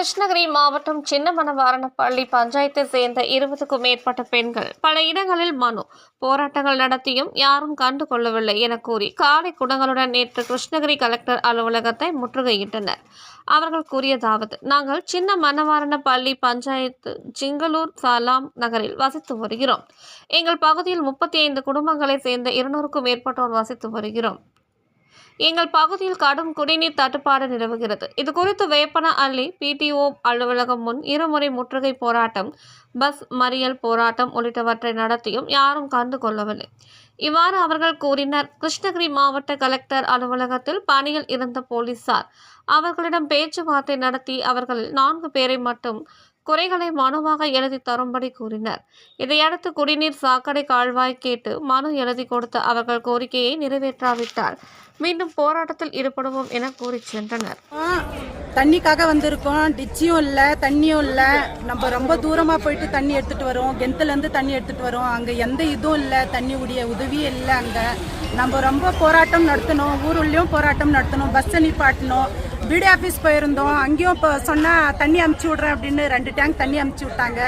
கிருஷ்ணகிரி மாவட்டம் சின்னமனவாரணப்பள்ளி பஞ்சாயத்தை சேர்ந்த இருபதுக்கும் மேற்பட்ட பெண்கள் பல இடங்களில் மனு போராட்டங்கள் நடத்தியும் யாரும் கண்டு கொள்ளவில்லை என கூறி காலை குடங்களுடன் நேற்று கிருஷ்ணகிரி கலெக்டர் அலுவலகத்தை முற்றுகையிட்டனர். அவர்கள் கூறியதாவது நாங்கள் சின்ன மணவாரணப்பள்ளி பஞ்சாயத்து சிங்களூர் சாலாம் நகரில் வசித்து வருகிறோம். எங்கள் பகுதியில் முப்பத்தி ஐந்து குடும்பங்களைச் சேர்ந்த இருநூறுக்கும் மேற்பட்டோர் வசித்து வருகிறோம். எங்கள் பகுதியில் கடும் குடிநீர் தட்டுப்பாடு நிலவுகிறது. இது குறித்து வேப்பன அள்ளி பிடிஓ அலுவலகம் முன் இருமுறை முற்றுகை போராட்டம் பஸ் மறியல் போராட்டம் உள்ளிட்டவற்றை நடத்தியும் யாரும் கண்டு கொள்ளவில்லை. இவ்வாறு அவர்கள் கூறினர். கிருஷ்ணகிரி மாவட்ட கலெக்டர் அலுவலகத்தில் பணியில் இருந்த போலீசார் அவர்களிடம் பேச்சுவார்த்தை நடத்தி அவர்களில் நான்கு பேரை மட்டும் குறைகளை மனுவாக எழுதி தரும்படி கூறினர். இதையடுத்து குடிநீர் சாக்கடை கால்வாய் கேட்டு மனு எழுதி கொடுத்த அவர்கள் கோரிக்கையை நிறைவேற்றாவிட்டால் மீண்டும் போராட்டத்தில் ஈடுபடுவோம் என கூறி சென்றனர். தண்ணிக்காக வந்திருக்கோம். டிச்சியும் இல்லை தண்ணியும் இல்லை. நம்ம ரொம்ப தூரமாக போயிட்டு தண்ணி எடுத்துகிட்டு வரோம். கிணத்துலேருந்து தண்ணி எடுத்துகிட்டு வரோம். அங்கே எந்த இதுவும் இல்லை. தண்ணி உடைய உதவியும் இல்லை அங்கே. நம்ம ரொம்ப போராட்டம் நடத்தணும். ஊருள்ளேயும் போராட்டம் நடத்தணும். பஸ்ஸை நிப்பாட்டணும். பிடி ஆஃபீஸ் போயிருந்தோம். அங்கேயும் இப்போ சொன்னால் தண்ணி அமுச்சு விட்றேன் அப்படின்னு ரெண்டு டேங்க் தண்ணி அமுச்சு விட்டாங்க.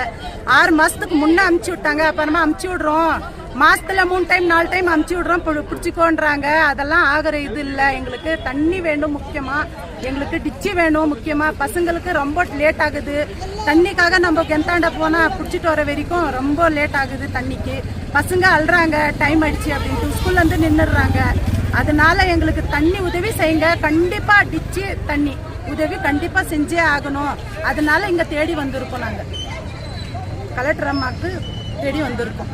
ஆறு மாதத்துக்கு முன்னே அமுச்சு விட்டாங்க. அப்புறமா அமுச்சு விட்றோம். மாசத்துல மூணு டைம் நாலு டைம் அமுச்சு விடுறோம். பு- பிடிச்சிக்கோன்றாங்க. அதெல்லாம் ஆகிற இது இல்லை. எங்களுக்கு தண்ணி வேணும் முக்கியமா. எங்களுக்கு டிச்சு வேணும் முக்கியமா. பசங்களுக்கு ரொம்ப லேட் ஆகுது. தண்ணிக்காக நம்ம கெந்தாண்ட போனா பிடிச்சிட்டு வர வரைக்கும் ரொம்ப லேட் ஆகுது தண்ணிக்கு. பசங்க அழுறாங்க. டைம் ஆயிடுச்சு அப்படின்ட்டு. ஸ்கூல்ல இருந்து அதனால எங்களுக்கு தண்ணி உதவி செய்யுங்க. கண்டிப்பா டிச்சு தண்ணி. உதவி கண்டிப்பா செஞ்சே ஆகணும். அதனால இங்க தேடி வந்திருக்கோம் நாங்க. கலெக்டர் அம்மாவுக்கு தேடி வந்திருக்கோம்.